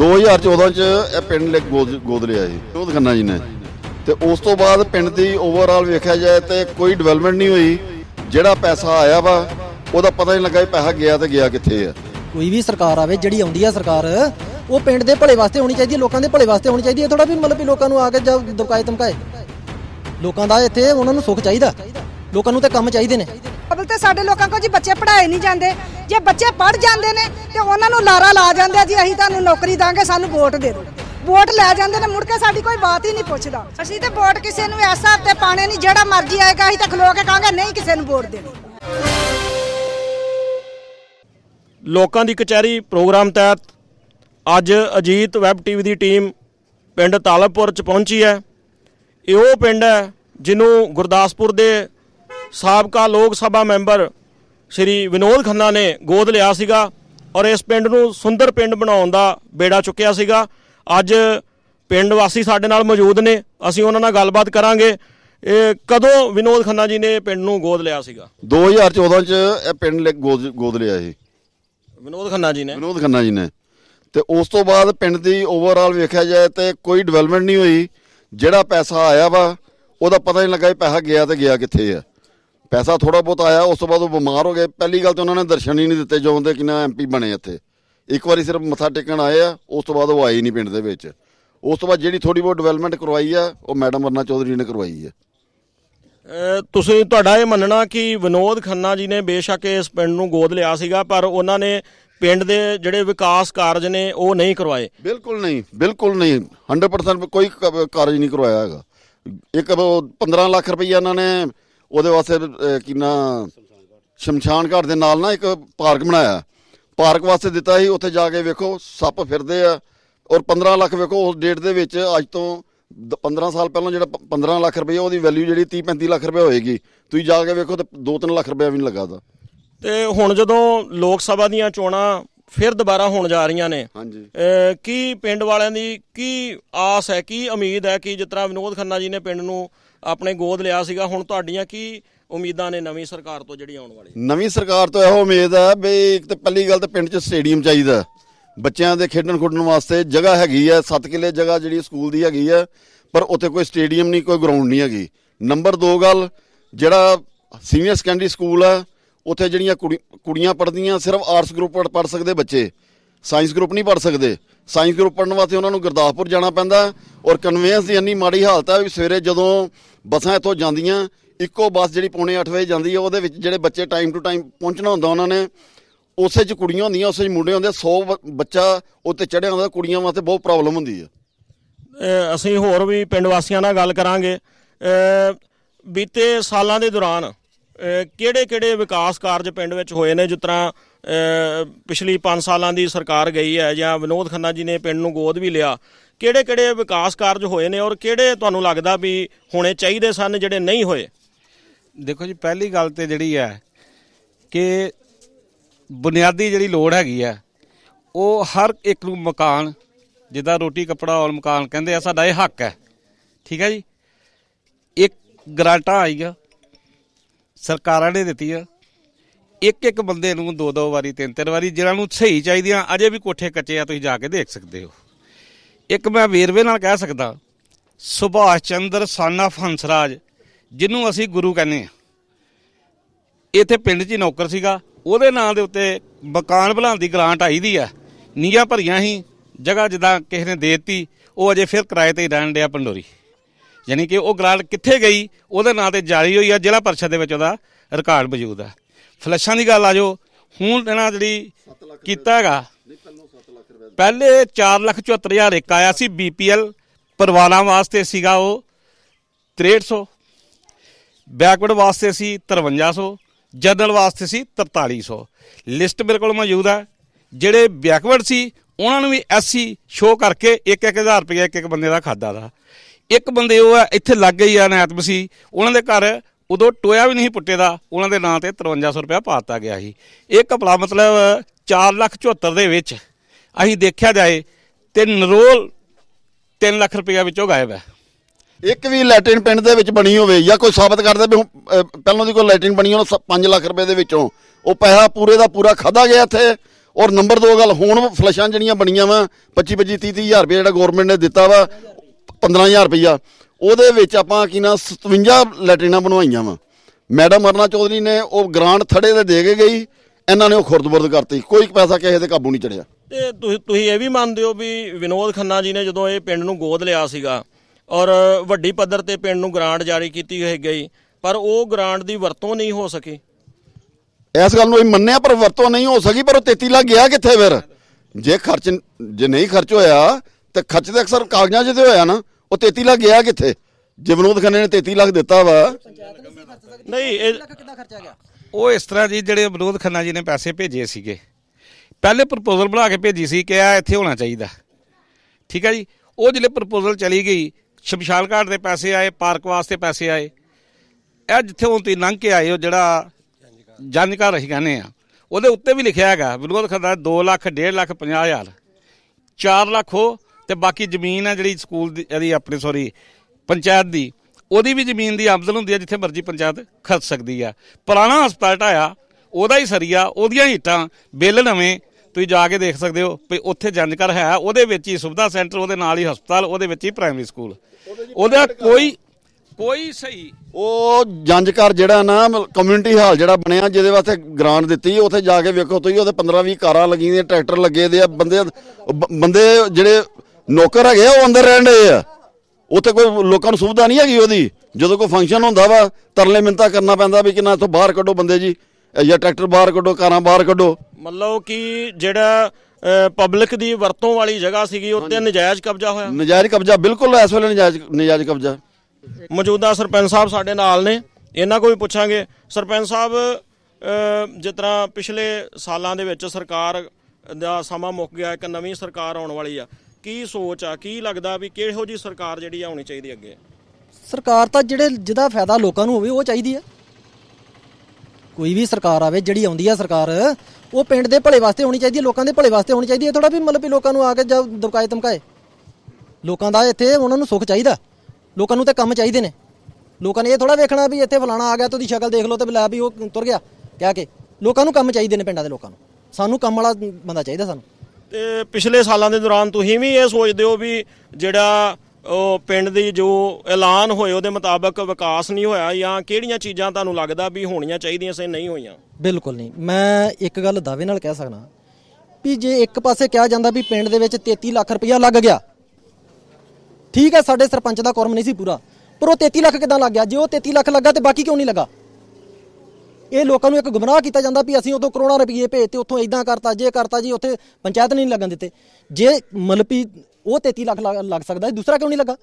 2014 ਚ ਇਹ ਪਿੰਡ ਲਈ ਗੋਦ ਲਿਆ ਜੀ। ਉਹ ਖੰਨਾ ਜੀ ਨੇ। ਤੇ ਉਸ ਤੋਂ ਬਾਅਦ ਪਿੰਡ ਦੀ ਓਵਰਆਲ ਵੇਖਿਆ ਜਾਏ ਤੇ ਕੋਈ ਡਿਵੈਲਪਮੈਂਟ ਨਹੀਂ ਹੋਈ। ਜਿਹੜਾ ਪੈਸਾ ਆਇਆ ਵਾ, ਉਹਦਾ ਪਤਾ ਨਹੀਂ ਲੱਗਾ ਵੀ ਪੈਸਾ ਗਿਆ ਤੇ ਗਿਆ ਕਿੱਥੇ ਆ। ਕੋਈ ਵੀ ਸਰਕਾਰ ਆਵੇ, ਜਿਹੜੀ ਆਉਂਦੀ ਆ ਸਰਕਾਰ, ਉਹ ਪਿੰਡ ਦੇ ਭਲੇ ਵਾਸਤੇ ਹੋਣੀ ਚਾਹੀਦੀ ਹੈ, ਲੋਕਾਂ ਦੇ ਭਲੇ ਵਾਸਤੇ ਹੋਣੀ ਚਾਹੀਦੀ ਹੈ। ਥੋੜਾ ਵੀ ਮਤਲਬ ਵੀ ਲੋਕਾਂ ਨੂੰ ਆ ਕੇ ਜਾਂ ਦਬਕਾਏ ਧਮਕਾਏ ਲੋਕਾਂ ਦਾ ਇੱਥੇ ਉਹਨਾਂ ਨੂੰ ਸੁੱਖ ਚਾਹੀਦਾ। ਲੋਕਾਂ ਨੂੰ ਤੇ ਕੰਮ ਚਾਹੀਦੇ ਨੇ। ਅਬਲ ਤੇ ਸਾਡੇ ਲੋਕਾਂ ਕੋਲ ਜੀ ਬੱਚੇ ਪੜ੍ਹਾਏ ਨਹੀਂ ਜਾਂਦੇ। ਜੇ ਬੱਚੇ ਪੜ੍ਹ ਜਾਂਦੇ ਨੇ, ਤੇ ਉਹਨਾਂ ਨੂੰ ਲਾਰਾ ਲਾ ਜਾਂਦੇ ਆ ਜੀ, ਅਸੀਂ ਤੁਹਾਨੂੰ ਨੌਕਰੀ ਦਾਂਗੇ, ਸਾਨੂੰ ਵੋਟ ਦੇ ਦਿਓ। ਵੋਟ ਲੈ ਜਾਂਦੇ ਨੇ, ਮੁੜ ਕੇ ਸਾਡੀ ਕੋਈ ਬਾਤ ਹੀ ਨਹੀਂ ਪੁੱਛਦਾ। ਅਸੀਂ ਤੇ ਵੋਟ ਕਿਸੇ ਨੂੰ ਐਸਾ ਤੇ ਪਾਣੇ ਨਹੀਂ, ਜਿਹੜਾ ਮਰਜ਼ੀ ਆਏਗਾ, ਅਸੀਂ ਤਾਂ ਖਲੋ ਕੇ ਕਹਾਂਗੇ, ਨਹੀਂ ਕਿਸੇ ਨੂੰ ਵੋਟ ਦੇਣੀ। ਲੋਕਾਂ ਦੀ ਕਚਹਿਰੀ ਪ੍ਰੋਗਰਾਮ ਤਹਿਤ ਅੱਜ ਅਜੀਤ ਵੈਬ ਟੀਵੀ ਦੀ ਟੀਮ ਪਿੰਡ ਤਾਲਬਪੁਰ ਚ ਪਹੁੰਚੀ ਹੈ। ਇਹ ਉਹ ਪਿੰਡ ਹੈ ਜਿਹਨੂੰ ਗੁਰਦਾਸਪੁਰ ਦੇ ਸਾਬਕਾ ਲੋਕ ਸਭਾ ਮੈਂਬਰ ਸ਼੍ਰੀ ਵਿਨੋਦ ਖੰਨਾ ਨੇ ਗੋਦ ਲਿਆ ਸੀਗਾ ਔਰ ਇਸ ਪਿੰਡ ਨੂੰ ਸੁੰਦਰ ਪਿੰਡ ਬਣਾਉਣ ਦਾ ਬੇੜਾ ਚੁੱਕਿਆ ਸੀਗਾ। ਅੱਜ ਪਿੰਡ ਵਾਸੀ ਸਾਡੇ ਨਾਲ ਮੌਜੂਦ ਨੇ। ਅਸੀਂ ਉਹਨਾਂ ਨਾਲ ਗੱਲਬਾਤ ਕਰਾਂਗੇ। ਇਹ ਕਦੋਂ ਵਿਨੋਦ ਖੰਨਾ ਜੀ ਨੇ ਪਿੰਡ ਨੂੰ ਗੋਦ ਲਿਆ ਸੀਗਾ? 2014 ਚ ਇਹ ਪਿੰਡ ਲਈ ਗੋਦ ਗੋਦ ਲਿਆ ਜੀ ਵਿਨੋਦ ਖੰਨਾ ਜੀ ਨੇ? ਵਿਨੋਦ ਖੰਨਾ ਜੀ ਨੇ। ਤੇ ਉਸ ਤੋਂ ਬਾਅਦ ਪਿੰਡ ਦੀ ਓਵਰਆਲ ਵੇਖਿਆ ਜਾਏ ਤੇ ਕੋਈ ਡਿਵੈਲਪਮੈਂਟ ਨਹੀਂ ਹੋਈ। ਜਿਹੜਾ ਪੈਸਾ ਆਇਆ ਵਾ ਉਹਦਾ ਪਤਾ ਨਹੀਂ ਲੱਗਾ ਵੀ ਪੈਸਾ ਗਿਆ ਤੇ ਗਿਆ ਕਿੱਥੇ ਆ। ਪੈਸਾ ਥੋੜਾ ਬਹੁਤ ਆਇਆ ਉਸ ਤੋਂ ਬਾਅਦ ਉਹ ਬਿਮਾਰ ਹੋ ਗਏ। ਪਹਿਲੀ ਗੱਲ ਤੇ ਉਹਨਾਂ ਨੇ ਦਰਸ਼ਨ ਹੀ ਨਹੀਂ ਦਿੱਤੇ ਜਦੋਂ ਦੇ ਕਿੰਨਾ ਐਮਪੀ ਬਣੇ ਇੱਥੇ। ਇੱਕ ਵਾਰੀ ਸਿਰਫ ਮੱਥਾ ਟੇਕਣ ਆਏ ਆ ਉਸ ਤੋਂ ਬਾਅਦ ਉਹ ਆਏ ਨਹੀਂ ਪਿੰਡ ਦੇ ਵਿੱਚ। ਉਸ ਤੋਂ ਬਾਅਦ ਜਿਹੜੀ ਥੋੜੀ ਬਹੁਤ ਡਿਵੈਲਪਮੈਂਟ ਕਰਵਾਈ ਆ ਉਹ ਮੈਡਮ ਵਰਨਾ ਚੌਧਰੀ ਨੇ ਕਰਵਾਈ ਆ। ਤੁਸੀਂ ਤੁਹਾਡਾ ਇਹ ਮੰਨਣਾ ਕਿ ਵਿਨੋਦ ਖੰਨਾ ਜੀ ਨੇ ਬੇਸ਼ੱਕ ਇਸ ਪਿੰਡ ਨੂੰ ਗੋਦ ਲਿਆ ਸੀਗਾ ਪਰ ਉਹਨਾਂ ਨੇ ਪਿੰਡ ਦੇ ਜਿਹੜੇ ਵਿਕਾਸ ਕਾਰਜ ਨੇ ਉਹ ਨਹੀਂ ਕਰਵਾਏ। ਬਿਲਕੁਲ ਨਹੀਂ ਬਿਲਕੁਲ ਨਹੀਂ। 100% ਕੋਈ ਕਾਰਜ ਨਹੀਂ ਕਰਵਾਇਆ ਹੈਗਾ। ਇੱਕ ਉਹ 15 ਲੱਖ ਰੁਪਈਆ ਇਹਨਾਂ ਨੇ ਉਹਦੇ ਵਾਸਤੇ ਅਹ, ਕਿੰਨਾ ਸ਼ਮਸ਼ਾਨ ਘਾਟ ਦੇ ਨਾਲ ਨਾ ਇੱਕ ਪਾਰਕ ਬਣਾਇਆ। ਪਾਰਕ ਵਾਸਤੇ ਦਿੱਤਾ ਸੀ ਉੱਥੇ ਜਾ ਕੇ ਵੇਖੋ ਸੱਪ ਫਿਰਦੇ ਆ। ਔਰ 15 ਲੱਖ ਵੇਖੋ ਉਸ ਡੇਟ ਦੇ ਵਿੱਚ ਅੱਜ ਤੋਂ ਦ- 15 ਸਾਲ ਪਹਿਲਾਂ ਜਿਹੜਾ ਪ- 15 ਲੱਖ ਰੁਪਈਆ ਉਹਦੀ ਵੈਲਿਊ ਜਿਹੜੀ 30 35 ਲੱਖ ਰੁਪਏ ਹੋਏਗੀ। ਤੁਸੀਂ ਜਾ ਕੇ ਵੇਖੋ ਤੇ 2-3 ਲੱਖ ਰੁਪਏ ਵੀ ਨਹੀਂ ਲੱਗਾ ਦਾ ਤੇ ਹੁਣ ਜਦੋਂ ਲੋਕ ਸਭਾ ਦੀਆਂ ਚੋਣਾਂ ਫਿਰ ਦੁਬਾਰਾ ਹੋਣ ਜਾ ਰਹੀਆਂ ਨੇ ਹਾਂਜੀ। ਕੀ ਪਿੰਡ ਵਾਲਿਆਂ ਦੀ ਕੀ ਆਸ ਹੈ ਕੀ ਉਮੀਦ ਹੈ ਕਿ ਜਿਸ ਤਰ੍ਹਾਂ ਵਿਨੋਦ ਖੰਨਾ ਜੀ ਨੇ ਪਿੰਡ ਨੂੰ ਆਪਣੇ ਗੋਦ ਲਿਆ ਸੀਗਾ, ਹੁਣ ਤੁਹਾਡੀਆਂ ਕੀ ਉਮੀਦਾਂ ਨੇ ਨਵੀਂ ਸਰਕਾਰ ਤੋਂ ਜਿਹੜੀ ਆਉਣ ਵਾਲੀ? ਨਵੀਂ ਸਰਕਾਰ ਤੋਂ ਇਹੋ ਉਮੀਦ ਹੈ ਵੀ ਇੱਕ ਤੇ ਪਹਿਲੀ ਗੱਲ ਤਾਂ ਪਿੰਡ 'ਚ ਸਟੇਡੀਅਮ ਚਾਹੀਦਾ ਬੱਚਿਆਂ ਦੇ ਖੇਡਣ ਖੁੱਡਣ ਵਾਸਤੇ ਜਗ੍ਹਾ ਹੈਗੀ ਹੈ 7 ਕਿੱਲੇ ਜਗ੍ਹਾ ਜਿਹੜੀ ਸਕੂਲ ਦੀ ਹੈਗੀ ਹੈ, ਪਰ ਉੱਥੇ ਕੋਈ ਸਟੇਡੀਅਮ ਨਹੀਂ, ਕੋਈ ਗਰਾਊਂਡ ਨਹੀਂ ਹੈਗੀ। ਨੰਬਰ 2 ਗੱਲ, ਜਿਹੜਾ ਸੀਨੀਅਰ ਸੈਕੰਡਰੀ ਸਕੂਲ ਹੈ, ਉੱਥੇ ਜਿਹੜੀਆਂ ਕੁੜੀ- ਕੁੜੀਆਂ ਪੜ੍ਹਦੀਆਂ, ਸਿਰਫ ਆਰਟਸ ਗਰੁੱਪ ਪੜ੍ਹ ਸਕਦੇ ਬੱਚੇ। ਸਾਇੰਸ ਗਰੁੱਪ ਨਹੀਂ ਪੜ੍ਹ ਸਕਦੇ। ਸਾਇੰਸ ਗਰੁੱਪ ਪੜ੍ਹਨ ਵਾਸਤੇ ਉਹਨਾਂ ਨੂੰ ਗੁਰਦਾਸਪੁਰ ਜਾਣਾ ਪੈਂਦਾ ਔਰ ਕਨਵੇਂਸ ਦੀ ਇੰਨੀ ਮਾੜੀ ਹਾਲਤ ਹੈ ਵੀ ਸਵੇਰੇ ਜਦੋਂ ਬੱਸਾਂ ਇੱਥੋਂ ਜਾਂਦੀਆਂ, ਇੱਕੋ ਬੱਸ ਜਿਹੜੀ ਪੌਣੇ 8 ਵਜੇ ਜਾਂਦੀ ਹੈ ਉਹਦੇ ਵਿੱਚ ਜਿਹੜੇ ਬੱਚੇ ਟਾਈਮ ਟੂ ਟਾਈਮ ਪਹੁੰਚਣਾ ਹੁੰਦਾ ਉਹਨਾਂ ਨੇ, ਉਸੇ 'ਚ ਕੁੜੀਆਂ ਹੁੰਦੀਆਂ, ਉਸੇ 'ਚ ਮੁੰਡੇ ਹੁੰਦੇ 100 ਬੱਚਾ ਉੱਤੇ ਚੜਿਆ ਹੁੰਦਾ, ਕੁੜੀਆਂ ਵਾਸਤੇ ਬਹੁਤ ਪ੍ਰੋਬਲਮ ਹੁੰਦੀ ਹੈ ਅਸੀਂ ਹੋਰ ਵੀ ਪਿੰਡ ਵਾਸੀਆਂ ਨਾਲ ਗੱਲ ਕਰਾਂਗੇ। ਬੀਤੇ ਸਾਲਾਂ ਦੇ ਦੌਰਾਨ ਕਿਹੜੇ-ਕਿਹੜੇ ਵਿਕਾਸ ਕਾਰਜ ਪਿੰਡ ਵਿੱਚ ਹੋਏ ਨੇ, ਜਿਸ ਤਰ੍ਹਾਂ ਪਿਛਲੀ 5 ਸਾਲਾਂ ਦੀ ਸਰਕਾਰ ਗਈ ਹੈ, ਜਾਂ ਵਿਨੋਦ ਖੰਨਾ ਜੀ ਨੇ ਪਿੰਡ ਨੂੰ ਗੋਦ ਵੀ ਲਿਆ ਕਿਹੜੇ-ਕਿਹੜੇ ਵਿਕਾਸ ਕਾਰਜ ਹੋਏ ਨੇ ਔਰ ਕਿਹੜੇ ਤੁਹਾਨੂੰ ਲੱਗਦਾ ਵੀ ਹੋਣੇ ਚਾਹੀਦੇ ਸਨ, ਜਿਹੜੇ ਨਹੀਂ ਹੋਏ? ਦੇਖੋ ਜੀ, ਪਹਿਲੀ ਗੱਲ ਤੇ ਜਿਹੜੀ ਹੈ ਕਿ ਬੁਨਿਆਦੀ ਜਿਹੜੀ ਲੋੜ ਹੈਗੀ ਹੈ, ਉਹ ਹਰ ਇੱਕ ਨੂੰ ਮਕਾਨ, ਜਿੱਦਾਂ ਰੋਟੀ, ਕੱਪੜਾ ਔਰ ਮਕਾਨ ਕਹਿੰਦੇ ਆ, ਸਾਡਾ ਇਹ ਹੱਕ ਹੈ। ਠੀਕ ਹੈ ਜੀ? ਇੱਕ ਗਰਾਂਟਾਂ ਆਈਆਂ, ਸਰਕਾਰਾਂ ਨੇ ਦਿੱਤੀਆਂ ਇੱਕ ਇੱਕ ਬੰਦੇ ਨੂੰ ਦੋ ਦੋ ਵਾਰੀ ਤਿੰਨ ਤਿੰਨ ਵਾਰੀ ਜਿਹਨਾਂ ਨੂੰ ਸਹੀ ਚਾਹੀਦੀਆਂ, ਅਜੇ ਵੀ ਕੋਠੇ ਕੱਚੇ ਆ, ਤੁਸੀਂ ਜਾ ਕੇ ਦੇਖ ਸਕਦੇ ਹੋ। ਇੱਕ ਮੈਂ ਵੇਰਵੇ ਨਾਲ ਕਹਿ ਸਕਦਾ ਸੁਭਾਸ਼ ਚੰਦਰ ਸਾਨਾ ਹੰਸਰਾਜ, ਜਿਹਨੂੰ ਅਸੀਂ ਗੁਰੂ ਕਹਿੰਦੇ ਆ ਇੱਥੇ ਪਿੰਡ 'ਚ ਹੀ ਨੌਕਰ ਸੀਗਾ, ਉਹਦੇ ਨਾਂ ਦੇ ਉੱਤੇ ਮਕਾਨ ਬਣਾਉਣ ਦੀ ਗ੍ਰਾਂਟ ਆਈ ਦੀ ਆ। ਨੀਆਂ ਭਰੀਆਂ ਸੀ, ਜਗ੍ਹਾ ਜਿੱਦਾਂ ਕਿਸੇ ਨੇ ਦੇ ਦਿੱਤੀ, ਉਹ ਅਜੇ ਫਿਰ ਕਿਰਾਏ ਤੇ ਹੀ ਰਹਿਣ ਡਿਆ ਪੰਡੋਰੀ। ਯਾਨੀ ਕਿ ਉਹ ਗ੍ਰਾਂਟ ਕਿੱਥੇ ਗਈ, ਉਹਦੇ ਨਾਂ ਤੇ ਜਾਰੀ ਹੋਈ ਆ, ਜ਼ਿਲ੍ਹਾ ਪਰਿਸ਼ਦ ਦੇ ਵਿੱਚ ਉਹਦਾ ਰਿਕਾਰਡ ਮੌਜੂਦ ਆ। ਫਲੈਸ਼ਾਂ ਦੀ ਗੱਲ ਆ ਜੋ, ਹੁਣ ਇਹਨਾਂ ਜਿਹੜੀ ਕੀਤਾ ਹੈਗਾ ਪਹਿਲੇ 474000 ਇੱਕ ਆਇਆ ਸੀ ਬੀਪੀਐਲ ਪਰਿਵਾਰਾਂ ਵਾਸਤੇ ਸੀਗਾ ਉਹ 6300 ਬੈਕਵਰਡ ਵਾਸਤੇ ਸੀ 5300 ਜਨਰਲ ਵਾਸਤੇ ਸੀ 4300 ਲਿਸਟ ਮੇਰੇ ਕੋਲ ਮੌਜੂਦ ਹੈ। ਜਿਹੜੇ ਬੈਕਵਰਡ ਸੀ ਉਹਨਾਂ ਨੂੰ ਵੀ ਐਸਸੀ ਸ਼ੋ ਕਰਕੇ 1-1000 ਰੁਪਏ ਇੱਕ ਇੱਕ ਬੰਦੇ ਦਾ ਖਾਦਾ ਦਾ। ਇੱਕ ਬੰਦੇ ਉਹ ਆ ਇੱਥੇ ਲੱਗ ਗਈ ਆ ਨੈਤਮ ਸੀ ਉਹਨਾਂ ਦੇ ਘਰ ਉਦੋਂ ਟੋਇਆ ਵੀ ਨਹੀਂ ਪੁੱਟੇ ਦਾ। ਉਹਨਾਂ ਦੇ ਨਾਂ ਤੇ 5300 ਰੁਪਇਆ ਪਾਤਾ ਗਿਆ ਸੀ। ਇਹ ਕਪੜਾ ਮਤਲਬ 4,74 ਦੇ ਵਿੱਚ ਅਸੀਂ ਦੇਖਿਆ ਜਾਏ ਤੇ ਨਰੋਲ 3 ਲੱਖ ਰੁਪਇਆ ਵਿੱਚੋਂ ਗਾਇਬ ਹੈ। ਇੱਕ ਵੀ ਲੈਟਰਿਨ ਪਿੰਡ ਦੇ ਵਿੱਚ ਬਣੀ ਹੋਵੇ ਜਾਂ ਕੋਈ ਸਾਬਤ ਕਰਦਾ ਵੀ ਹੁਣ, ਪਹਿਲਾਂ ਦੀ ਕੋਈ ਲੈਟਰਿਨ ਬਣੀ ਹੋਣ 5 ਲੱਖ ਰੁਪਏ ਦੇ ਵਿੱਚੋਂ ਉਹ ਪੈਸਾ ਪੂਰੇ ਦਾ ਪੂਰਾ ਖਾਦਾ ਗਿਆ ਇੱਥੇ। ਔਰ ਨੰਬਰ 2 ਗੱਲ ਹੁਣ ਫਲਸ਼ਾਂ ਜਿਹੜੀਆਂ ਬਣੀਆਂ ਵਾ 25 25 30 30 ਹਜ਼ਾਰ ਰੁਪਏ ਜਿਹੜਾ ਗਵਰਨਮੈਂਟ ਨੇ ਦਿੱਤਾ ਵਾ 15000 ਰੁਪਈਆ ਉਹਦੇ ਵਿੱਚ ਆਪਾਂ ਕੀ ਨਾ 57 ਲੈਟਰੀਨਾਂ ਬਣਵਾਈਆਂ ਵਾ। ਮੈਡਮ ਅਰਨਾ ਚੌਧਰੀ ਨੇ ਉਹ ਗ੍ਰਾਂਟ ਥੜੇ ਦੇ ਦੇ ਕੇ ਗਈ ਇਹਨਾਂ ਨੇ ਉਹ ਖੁਰਦਬੁਰਦ ਕਰਤੀ ਕੋਈ ਪੈਸਾ ਕਿਸੇ ਦੇ ਕਾਬੂ ਨਹੀਂ ਚੜਿਆ। ਤੇ ਤੁਸੀਂ ਤੁਸੀਂ ਇਹ ਵੀ ਮੰਨਦੇ ਹੋ ਵੀ ਵਿਨੋਦ ਖੰਨਾ ਜੀ ਨੇ ਜਦੋਂ ਇਹ ਪਿੰਡ ਨੂੰ ਗੋਦ ਲਿਆ ਸੀਗਾ ਔਰ ਵੱਡੀ ਪੱਧਰ ਤੇ ਪਿੰਡ ਨੂੰ ਗ੍ਰਾਂਟ ਜਾਰੀ ਕੀਤੀ ਹੋਈ ਗਈ ਪਰ ਉਹ ਗ੍ਰਾਂਟ ਦੀ ਵਰਤੋਂ ਨਹੀਂ ਹੋ ਸਕੀ। ਇਸ ਗੱਲ ਨੂੰ ਅਸੀਂ ਮੰਨਿਆ ਪਰ ਵਰਤੋਂ ਨਹੀਂ ਹੋ ਸਕੀ ਪਰ ਉਹ 33 ਲੱਖ ਗਿਆ ਕਿੱਥੇ ਫਿਰ? ਜੇ ਖਰਚ ਜੇ ਨਹੀਂ ਖਰਚ ਹੋਇਆ ਤੇ ਖਰਚ ਤੇ ਅਕਸਰ ਕਾਗਜ਼ਾਂ 'ਚ ਤੇ ਹੋਇਆ ਨਾ ਉਹ 33 ਲੱਖ ਗਿਆ ਕਿੱਥੇ? ਜੇ ਵਿਨੋਦ ਖੰਨੇ ਨੇ 33 ਲੱਖ ਦਿੱਤਾ ਵਾ। ਨਹੀਂ ਇਹ ਕਿੱਦਾਂ ਖਰਚਾ ਗਿਆ ਉਹ ਇਸ ਤਰ੍ਹਾਂ ਜੀ ਜਿਹੜੇ ਵਿਨੋਦ ਖੰਨਾ ਜੀ ਨੇ ਪੈਸੇ ਭੇਜੇ ਸੀਗੇ ਪਹਿਲੇ ਪ੍ਰਪੋਜ਼ਲ ਬਣਾ ਕੇ ਭੇਜੀ ਸੀ ਕਿ ਆ ਇੱਥੇ ਹੋਣਾ ਚਾਹੀਦਾ। ਠੀਕ ਹੈ ਜੀ? ਉਹ ਜਿਹੜੇ ਪ੍ਰਪੋਜ਼ਲ ਚਲੀ ਗਈ ਸ਼ਮਸ਼ਾਲ ਘਾਟ ਦੇ ਪੈਸੇ ਆਏ, ਪਾਰਕ ਵਾਸਤੇ ਪੈਸੇ ਆਏ। ਇਹ ਜਿੱਥੇ ਹੁਣ ਤੁਸੀਂ ਲੰਘ ਕੇ ਆਏ ਹੋ, ਜਿਹੜਾ ਜੰਜ ਘਰ ਅਸੀਂ ਕਹਿੰਦੇ ਆ ਉਹਦੇ ਉੱਤੇ ਵੀ ਲਿਖਿਆ ਹੈਗਾ, ਵਿਨੋਦ ਖੰਨਾ 2 ਲੱਖ 1.5 ਲੱਖ 50 ਹਜ਼ਾਰ। 4 ਲੱਖ ਹੋ ਤੇ ਬਾਕੀ ਜ਼ਮੀਨ ਹੈ ਜਿਹੜੀ ਸਕੂਲ ਦੀ ਇਹਦੀ ਆਪਣੀ ਸੌਰੀ ਪੰਚਾਇਤ ਦੀ, ਉਹਦੀ ਵੀ ਜ਼ਮੀਨ ਦੀ ਆਮਦਨ ਹੁੰਦੀ ਹੈ ਜਿੱਥੇ ਮਰਜ਼ੀ ਪੰਚਾਇਤ ਖਰਚ ਸਕਦੀ ਆ। ਪੁਰਾਣਾ ਹਸਪਤਾਲ ਢਾਇਆ ਉਹਦਾ ਹੀ ਸਰੀਆ ਉਹਦੀਆਂ ਹੀ ਇੱਟਾਂ ਬਿੱਲ ਨਵੇਂ ਤੁਸੀਂ ਜਾ ਕੇ ਦੇਖ ਸਕਦੇ ਹੋ ਵੀ ਉੱਥੇ ਜੰਜਕਰ ਹੈ ਉਹਦੇ ਵਿੱਚ ਹੀ ਸੁਵਿਧਾ ਸੈਂਟਰ ਉਹਦੇ ਨਾਲ ਹੀ ਹਸਪਤਾਲ ਉਹਦੇ ਵਿੱਚ ਹੀ ਪ੍ਰਾਇਮਰੀ ਸਕੂਲ ਉਹਦਾ ਕੋਈ ਕੋਈ ਸਹੀ। ਉਹ ਜੰਜ ਘਰ ਜਿਹੜਾ ਨਾ ਕਮਿਊਨਿਟੀ ਹਾਲ ਜਿਹੜਾ ਬਣਿਆ ਜਿਹਦੇ ਵਾਸਤੇ ਗ੍ਰਾਂਟ ਦਿੱਤੀ ਉੱਥੇ ਜਾ ਕੇ ਵੇਖੋ ਤੁਸੀਂ ਉਹਦੇ 15 20 ਕਾਰਾਂ ਲੱਗੀਆਂ ਦੀਆਂ ਟਰੈਕਟਰ ਲੱਗੇ ਦੇ ਆ ਬੰਦੇ ਬੰਦੇ ਜਿਹੜੇ ਨੌਕਰ ਹੈਗੇ ਆ ਉਹ ਅੰਦਰ ਰਹਿਣ ਦੇ ਆ। ਉੱਥੇ ਕੋਈ ਲੋਕਾਂ ਨੂੰ ਸੁਵਿਧਾ ਨਹੀਂ ਹੈਗੀ ਉਹਦੀ। ਜਦੋਂ ਕੋਈ ਫੰਕਸ਼ਨ ਹੁੰਦਾ ਵਾ ਤਰਲੇ ਮਿੰਤਾ ਕਰਨਾ ਪੈਂਦਾ ਵੀ ਕਿੰਨਾ ਇੱਥੋਂ ਬਾਹਰ ਕੱਢੋ ਬੰਦੇ ਜੀ। ਜਾਂ ਟਰੈਕਟਰ ਬਾਹਰ ਕੱਢੋ ਕਾਰਾਂ ਬਾਹਰ ਕੱਢੋ। ਮਤਲਬ ਕਿ ਜਿਹੜਾ ਪਬਲਿਕ ਦੀ ਵਰਤੋਂ ਵਾਲੀ ਜਗ੍ਹਾ ਸੀਗੀ ਉੱਤੇ ਨਜਾਇਜ਼ ਕਬਜ਼ਾ ਹੋਇਆ? ਨਜਾਇਜ਼ ਕਬਜ਼ਾ ਬਿਲਕੁਲ ਇਸ ਵੇਲੇ ਨਜਾਇਜ਼ ਨਜਾਇਜ਼ ਕਬਜ਼ਾ। ਮੌਜੂਦਾ ਸਰਪੰਚ ਸਾਹਿਬ ਸਾਡੇ ਨਾਲ ਨੇ ਇਹਨਾਂ ਕੋਲ ਵੀ ਪੁੱਛਾਂਗੇ। ਸਰਪੰਚ ਸਾਹਿਬ ਜਿਸ ਤਰ੍ਹਾਂ ਪਿਛਲੇ ਸਾਲਾਂ ਦੇ ਵਿੱਚ ਸਰਕਾਰ ਦਾ ਸਮਾਂ ਮੁੱਕ ਗਿਆ ਇੱਕ ਨਵੀਂ ਸਰਕਾਰ ਆਉਣ ਵਾਲੀ ਆ ਕੀ ਸੋਚ ਆ ਕੀ ਲੱਗਦਾ ਵੀ ਕਿਹੋ ਜੀ ਸਰਕਾਰ ਜਿਹੜੀ ਆ ਹੋਣੀ ਚਾਹੀਦੀ ਅੱਗੇ? ਸਰਕਾਰ ਤਾਂ ਜਿਹੜੇ ਜਿਹਦਾ ਫਾਇਦਾ ਲੋਕਾਂ ਨੂੰ ਹੋਵੇ ਉਹ ਚਾਹੀਦੀ ਹੈ ਕੋਈ ਵੀ ਸਰਕਾਰ ਆਵੇ, ਜਿਹੜੀ ਆਉਂਦੀ ਆ ਸਰਕਾਰ, ਉਹ ਪਿੰਡ ਦੇ ਭਲੇ ਵਾਸਤੇ ਹੋਣੀ ਚਾਹੀਦੀ ਹੈ, ਲੋਕਾਂ ਦੇ ਭਲੇ ਵਾਸਤੇ ਹੋਣੀ ਚਾਹੀਦੀ ਹੈ ਥੋੜਾ ਵੀ ਮਤਲਬ ਵੀ ਲੋਕਾਂ ਨੂੰ ਆ ਕੇ ਜਾਂ ਦਬਕਾਏ ਧਮਕਾਏ। ਲੋਕਾਂ ਦਾ ਇੱਥੇ ਉਹਨਾਂ ਨੂੰ ਸੁੱਖ ਚਾਹੀਦਾ। ਲੋਕਾਂ ਨੂੰ ਤੇ ਕੰਮ ਚਾਹੀਦੇ ਨੇ। ਲੋਕਾਂ ਨੇ ਇਹ ਥੋੜਾ ਵੇਖਣਾ ਵੀ ਇੱਥੇ ਫਲਾਣਾ ਆ ਗਿਆ, ਤੇ ਉਹਦੀ ਸ਼ਕਲ ਦੇਖ ਲਓ ਤੇ ਲੈ ਵੀ ਉਹ ਤੁਰ ਗਿਆ। ਕਹਿ ਕੇ ਲੋਕਾਂ ਨੂੰ ਕੰਮ ਚਾਹੀਦੇ ਨੇ ਪਿੰਡਾਂ ਦੇ ਲੋਕਾਂ ਨੂੰ। ਸਾਨੂੰ ਕੰਮ ਵਾਲਾ ਬੰਦਾ ਚਾਹੀਦਾ ਸਾਨੂੰ। ਤੇ ਪਿਛਲੇ ਸਾਲਾਂ ਦੇ ਦੌਰਾਨ ਤੁਸੀਂ ਵੀ ਇਹ ਸੋਚਦੇ ਹੋ ਵੀ ਜਿਹੜਾ ਉਹ ਪਿੰਡ ਦੀ ਜੋ ਐਲਾਨ ਹੋਏ ਉਹਦੇ ਮੁਤਾਬਕ ਵਿਕਾਸ ਨਹੀਂ ਹੋਇਆ ਜਾਂ ਕਿਹੜੀਆਂ ਚੀਜ਼ਾਂ ਤੁਹਾਨੂੰ ਲੱਗਦਾ ਵੀ ਹੋਣੀਆਂ ਚਾਹੀਦੀਆਂ ਸੀ, ਨਹੀਂ ਹੋਈਆਂ? ਬਿਲਕੁਲ ਨਹੀਂ। ਮੈਂ ਇੱਕ ਗੱਲ ਦਾਅਵੇ ਨਾਲ ਕਹਿ ਸਕਦਾ ਵੀ ਜੇ ਇੱਕ ਪਾਸੇ ਕਿਹਾ ਜਾਂਦਾ ਵੀ ਪਿੰਡ ਦੇ ਵਿੱਚ 33 ਲੱਖ ਰੁਪਇਆ ਲੱਗ ਗਿਆ, ਠੀਕ ਹੈ, ਸਾਡੇ ਸਰਪੰਚ ਦਾ ਕੁਰਮ ਨਹੀਂ ਸੀ ਪੂਰਾ, ਪਰ ਉਹ 33 ਲੱਖ ਕਿਦਾਂ ਲੱਗ ਗਿਆ? ਜੇ ਉਹ 33 ਲੱਖ ਲੱਗਾ ਤੇ ਬਾਕੀ ਕਿਉਂ ਨਹੀਂ ਲੱਗਾ? ਇਹ ਲੋਕਾਂ ਨੂੰ ਇੱਕ ਗੁੰਮਰਾਹ ਕੀਤਾ ਜਾਂਦਾ ਵੀ ਅਸੀਂ ਉਦੋਂ ਕਰੋੜਾਂ ਰੁਪਏ ਭੇਜ ਤੇ ਉੱਥੋਂ ਇਦਾਂ ਕਰਤਾ, ਜੇ ਕਰਤਾ ਜੀ, ਉੱਥੇ ਪੰਚਾਇਤ ਨਹੀਂ ਲੱਗਣ ਦਿੱਤੇ। ਜੇ ਮਲਪੀ ਉਹ 33 ਲੱਖ ਲੱਗ ਸਕਦਾ ਹੈ, ਦੂਸਰਾ ਕਿਉਂ ਨਹੀਂ ਲੱਗਾ?